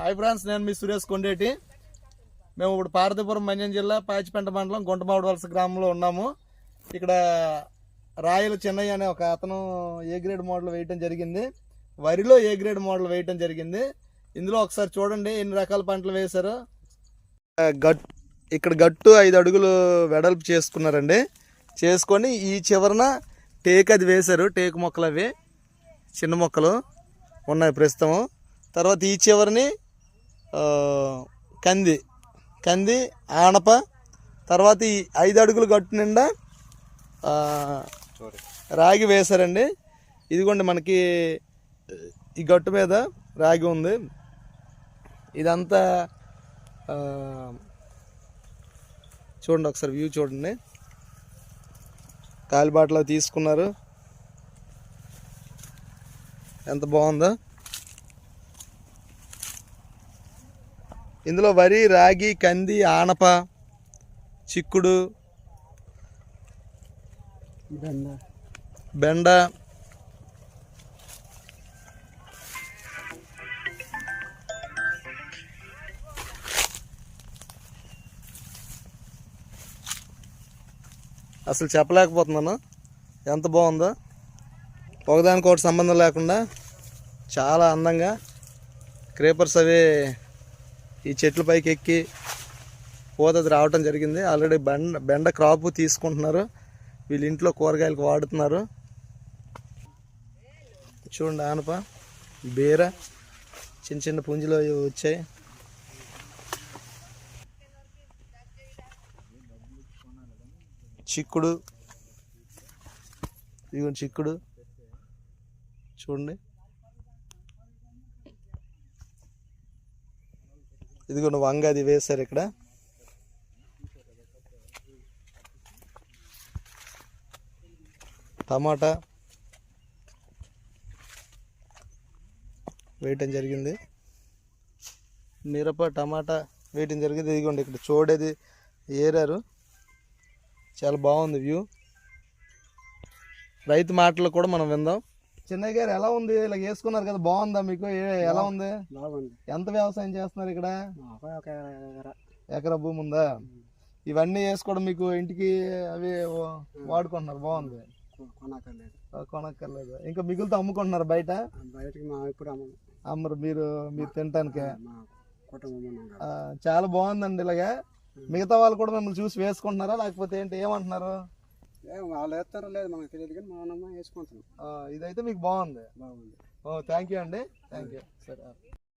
Hi friends నేను మీ సురేష్ కొండేటి. మేము ఇప్పుడు పార్వతీపురం మన్యం జిల్లా పాచిపెంట మండలం గుంటమావిడి వలస గ్రామంలో ఉన్నాము. ఇక్కడ రాయల చెన్నయ్య అనే ఒక అతను ఏ గ్రేడ్ మోడల్ వేయటం జరిగింది. వరిలో ఏ గ్రేడ్ మోడల్ వేయటం జరిగింది. ఇందులో ఒకసారి చూడండి ఎన్ని రకాల పంటలు వేశారు. గట్ ఇక్కడ గట్టు ఐదు అడుగులు వెడల్పు చేసుకున్నారండి. చేసుకొని ఈ చివరన టేక్ అది వేశారు టేకు మొక్కలు అవి. చిన్న మొక్కలు ఉన్నాయి ప్రస్తుతం తర్వాత ఈ చివరిని కంది. కంది ఆనప తర్వాత ఈ ఐదు అడుగులు గట్టు నిండా రాగి వేశారండి. ఇదిగోండి మనకి ఈ గట్టు మీద రాగి ఉంది. ఇదంతా చూడండి ఒకసారి వ్యూ చూడండి. కాలిబాటలో తీసుకున్నారు. ఎంత బాగుందో. ఇందులో వరి రాగి కంది ఆనప చిక్కుడు బెండ. అసలు చెప్పలేకపోతున్నాను. ఎంత బాగుందో. ఒకదానికి ఒకటి సంబంధం లేకుండా చాలా అందంగా క్రేపర్స్ అవి ఈ చెట్ల పైకి ఎక్కి పోతది రావటం జరిగింది. ఆల్రెడీ బెండ బెండ క్రాప్ తీసుకుంటున్నారు. వీళ్ళ ఇంట్లో కూరగాయలకు వాడుతున్నారు. చూడండి ఆనప బీర చిన్న చిన్న పుంజులు అవి వచ్చాయి. చిక్కుడు ఇదిగోండి చిక్కుడు. చూడండి. ఇదిగోండి వంగ అది వేశారు ఇక్కడ. టమాటా వేయటం జరిగింది. మిరప టమాటా వేయటం జరిగింది. ఇదిగోండి ఇక్కడ చూడేది ఏరారు. చాలా బాగుంది వ్యూ. రైతు మాటలు కూడా మనం విందాం. చిన్నయ్య గారు ఎలా ఉంది? ఇలా వేసుకున్నారు కదా బాగుందా మీకు? ఎలా ఉంది? ఎంత వ్యవసాయం చేస్తున్నారు ఇక్కడ? ఎకరా. భూమి ఉందా? ఇవన్నీ వేసుకోవడం మీకు ఇంటికి అవి వాడుకుంటున్నారు బాగుంది. కొనక్కర్లేదు. ఇంకా మిగులుతో అమ్ముకుంటున్నారు బయట? అమ్మరు మీరు మీరు తినటానికి. చాలా బాగుందండి ఇలాగా. మిగతా వాళ్ళు కూడా మిమ్మల్ని చూసి వేసుకుంటున్నారా? లేకపోతే ఏంటి ఏమంటున్నారు? వాళ్ళు వేస్తారో లేదు మనకు తెలియదు కానీ మనం వేసుకుంటున్నాం. ఇదైతే మీకు బాగుంది. బాగుంది. ఓ థ్యాంక్ యూ అండి. థ్యాంక్ యూ సరే